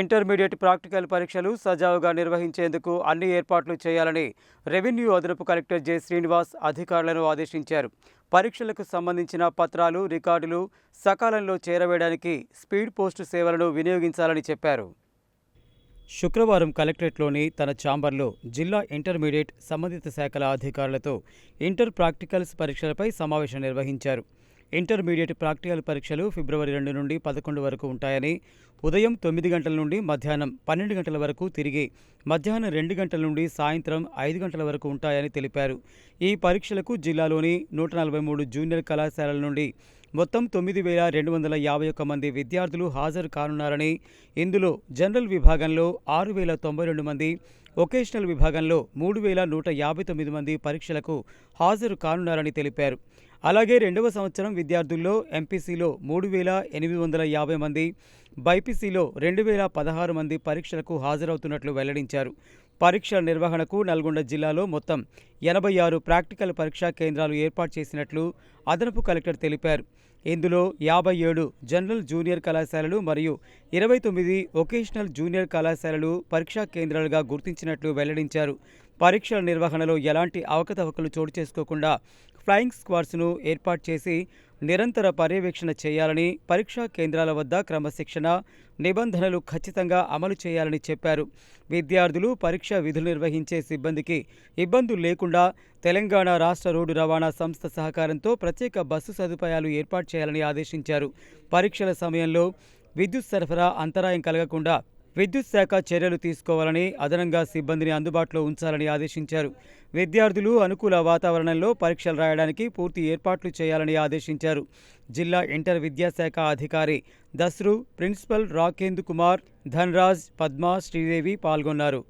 Intermediate practical పరీక్షలు సజావుగా నిర్వహించేందుకు అన్ని ఏర్పాట్లు చేయాలని రెవెన్యూ అదనపు కలెక్టర్ జె. శ్రీనివాస్ అధికారులను ఆదేశించారు. పరీక్షలకు సంబంధించిన పత్రాలు రికార్డులు సకాలంలో చేరవేయడానికి స్పీడ్ పోస్టు సేవలను వినియోగించాలని చెప్పారు. శుక్రవారం కలెక్టరేట్లోని తన ఛాంబర్లో జిల్లా ఇంటర్మీడియట్ సంబంధిత శాఖల అధికారులతో ఇంటర్ ప్రాక్టికల్స్ పరీక్షలపై సమావేశం నిర్వహించారు. ఇంటర్మీడియట్ ప్రాక్టికల్ పరీక్షలు ఫిబ్రవరి రెండు నుండి పదకొండు వరకు ఉంటాయని ఉదయం తొమ్మిది గంటల నుండి మధ్యాహ్నం పన్నెండు గంటల వరకు తిరిగి మధ్యాహ్నం రెండు గంటల నుండి సాయంత్రం ఐదు గంటల వరకు ఉంటాయని తెలిపారు. ఈ పరీక్షలకు జిల్లాలోని నూట నలభై మూడు జూనియర్ కళాశాలల నుండి మొత్తం తొమ్మిది వేల రెండు వందల యాభై ఒక్క మంది విద్యార్థులు హాజరు కానున్నారని ఇందులో జనరల్ విభాగంలో ఆరు వేల తొంభై రెండు మంది వొకేషనల్ విభాగంలో మూడు వేల నూట యాభై తొమ్మిది మంది పరీక్షలకు హాజరు కానున్నారని తెలిపారు. అలాగే రెండవ సంవత్సరం విద్యార్థుల్లో ఎంపీసీలో మూడు వేల ఎనిమిది వందల యాభై మంది బైపీసీలో రెండు వేల పదహారు మంది పరీక్షలకు హాజరవుతున్నట్లు వెల్లడించారు. పరీక్షల నిర్వహణకు నల్గొండ జిల్లాలో మొత్తం ఎనభై ఆరు ప్రాక్టికల్ పరీక్షా కేంద్రాలు ఏర్పాటు చేసినట్లు అదనపు కలెక్టర్ తెలిపారు. ఇందులో యాభై ఏడు జనరల్ జూనియర్ కళాశాలలు మరియు ఇరవై తొమ్మిది వొకేషనల్ జూనియర్ కళాశాలలు పరీక్షా కేంద్రాలుగా గుర్తించినట్లు వెల్లడించారు. పరీక్షల నిర్వహణలో ఎలాంటి అవకతవకలు చోటు చేసుకోకుండా ఫ్లయింగ్ స్క్వాడ్స్ను ఏర్పాటు చేసి నిరంతర పర్యవేక్షణ చేయాలని పరీక్షా కేంద్రాల వద్ద క్రమశిక్షణ నిబంధనలు ఖచ్చితంగా అమలు చేయాలని చెప్పారు. విద్యార్థులు పరీక్ష విధులు నిర్వహించే సిబ్బందికి ఇబ్బందులు లేకుండా తెలంగాణ రాష్ట్ర రోడ్డు రవాణా సంస్థ సహకారంతో ప్రత్యేక బస్సు సదుపాయాలు ఏర్పాటు చేయాలని ఆదేశించారు. పరీక్షల సమయంలో విద్యుత్ సరఫరా అంతరాయం కలగకుండా విద్యుత్ శాఖ చర్యలు తీసుకోవాలని అదనంగా సిబ్బందిని అందుబాటులో ఉంచాలని ఆదేశించారు. విద్యార్థులు అనుకూల వాతావరణంలో పరీక్షలు రాయడానికి పూర్తి ఏర్పాట్లు చేయాలని ఆదేశించారు. జిల్లా ఇంటర్ విద్యాశాఖ అధికారి దస్రు ప్రిన్సిపల్ రాకేందు కుమార్ ధన్రాజ్ పద్మ శ్రీదేవి పాల్గొన్నారు.